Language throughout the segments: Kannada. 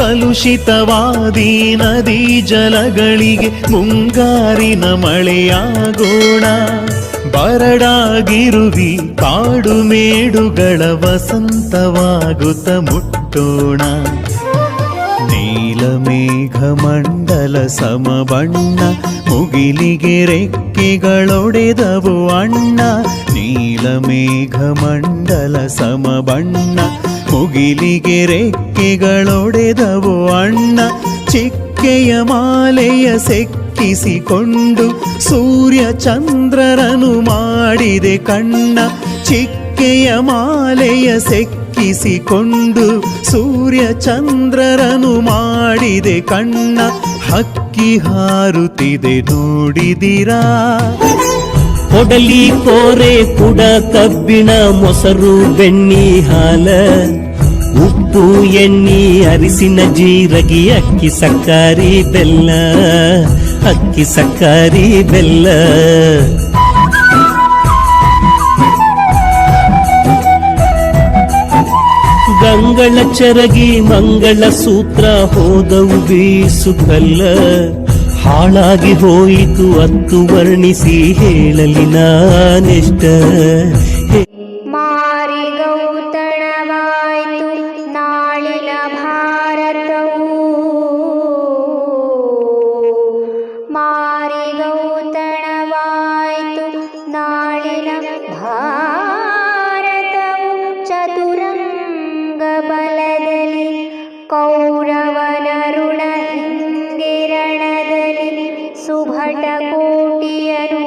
ಕಲುಷಿತವಾದಿ ನದಿ ಜಲಗಳಿಗೆ ಮುಂಗಾರಿನ ಮಳೆಯಾಗೋಣ. ಬರಡಾಗಿರುವಿ ಕಾಡು ಮೇಡುಗಳ ವಸಂತವಾಗುತ್ತ ಮುಟ್ಟೋಣ. ನೀಲಮೇಘಮಂಡಲ ಸಮಬಣ್ಣ ಮುಗಿಲಿಗೆ ರೆಕ್ಕೆಗಳೊಡೆದವು ಅಣ್ಣ. ನೀಲಮೇಘ ಮಂಡಲ ಸಮಬಣ್ಣ ಮುಗಿಲಿಗೆ ರೆಕ್ಕೆಗಳೊಡೆದವು. ಅಣ್ಣ ಚಿಕ್ಕೆಯ ಮಾಲೆಯ ಸೆಕ್ಕಿಸಿಕೊಂಡು ಸೂರ್ಯ ಚಂದ್ರರನು ಮಾಡಿದೆ ಕಣ್ಣ. ಚಿಕ್ಕೆಯ ಮಾಲೆಯ ಸೆಕ್ಕಿಸಿಕೊಂಡು ಸೂರ್ಯ ಚಂದ್ರರನು ಮಾಡಿದೆ ಕಣ್ಣ. ಹಕ್ಕಿ ಹಾರುತ್ತಿದೆ ನೋಡಿದಿರಾ. ಕೊಡಲಿ ಕೋರೆ ಕುಡ ಕಬ್ಬಿಣ ಮೊಸರು ಬೆಣ್ಣಿ ಹಾಲ. ಉಪ್ಪು ಎಣ್ಣಿ ಅರಿಸಿನ ಜೀರಗಿ ಅಕ್ಕಿ, ಸಕ್ಕರಿ, ಬೆಲ್ಲ. ಅಕ್ಕಿ, ಸಕ್ಕರಿ, ಬೆಲ್ಲ. ಗಂಗಳ ಚರಗಿ ಮಂಗಳ ಸೂತ್ರ ಹೋದವು ಬೀಸುಕಲ್ಲ. ಹಾಳಾಗಿ ಹೋಯಿತು ಅತ್ತು ವರ್ಣಿಸಿ ಹೇಳಲಿ ನಾನೆಷ್ಟ. ಕೌರವನರುಣ ಇಂದಿರಣದಲ್ಲಿ ಸುಭಟ ಕೋಟಿಯನು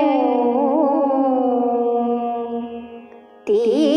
ತೀರಿಸಿ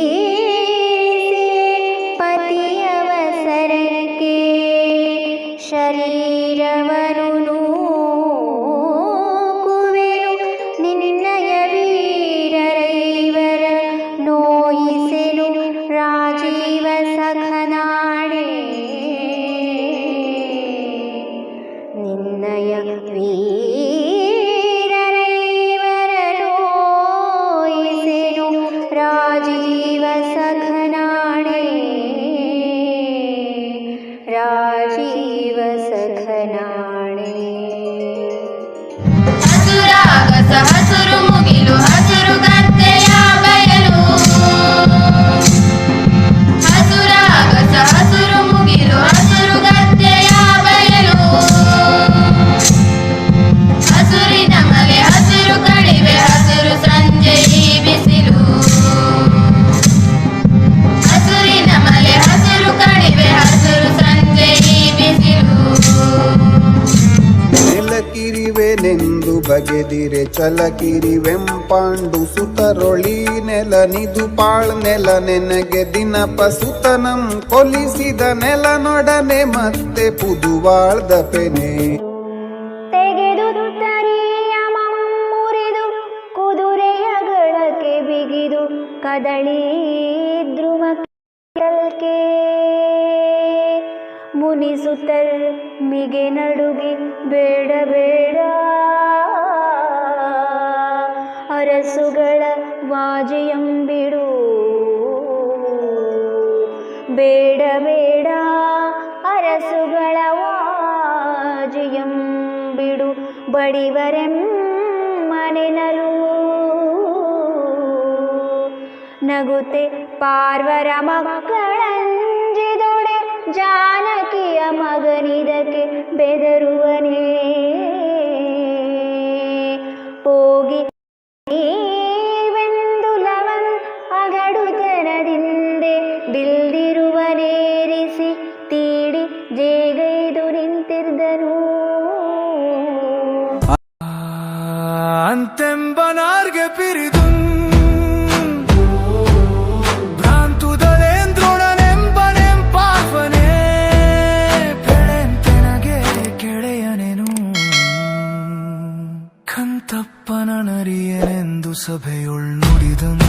ನೆಲಕಿರಿವೆನೆಂದು ಬಗೆದಿರೆ ಚಲಕಿರಿವೆಂಪಾಂಡು ಸುತರೊಳಿ ನೆಲ ನಿದು ಪಾಳ್ ನೆಲ ನೆನಗೆ ದಿನಪ ಸುತನಂ ಕೊಲಿಸಿದ ನೆಲ ನೊಡನೆ ಮತ್ತೆ ಪುದುವಾಳ್ದ ಬಿಗಿದು, ಕದಳಿ ಧ್ರುವಕ್ಕೆ ಮುನಿಸುತ್ತಲ್ ಮಿಗೆ ನಡುಗಿ ಬೇಡ ಬೇಡ. ಅರಸುಗಳ ವಾಜಿಯಂಬಿಡು ಬೇಡ ಬೇಡ, ಅರಸುಗಳ ವಾಜಿಯಂಬಿಡು ಬಿಡು ಬಡಿವರೆಂ ಮನೆನಲು. ನಗುತೆ ಪಾರ್ವರ ಮಕ್ಕಳಂಜಿದೊಡೆ ಜಾನಕಿಯ ಮಗನಿದಕ್ಕೆ ಬೆದರುವನೇ. ಹೋಗಿ ನೀವೆಂದುಲವನ್ ಅಗಡುತನದಿಂದೆ ಬಿಲ್ದಿರುವನೇರಿಸಿ ತೀಡಿ ಜೇಗೈದು ನಿಂತಿದ್ದನು ಅಂತೆಂಬನಾರ್ಗೆ ಪಿರಿದುಂ ഭഗവാനാണ് എന്തു സഭയുൾ നുടിതം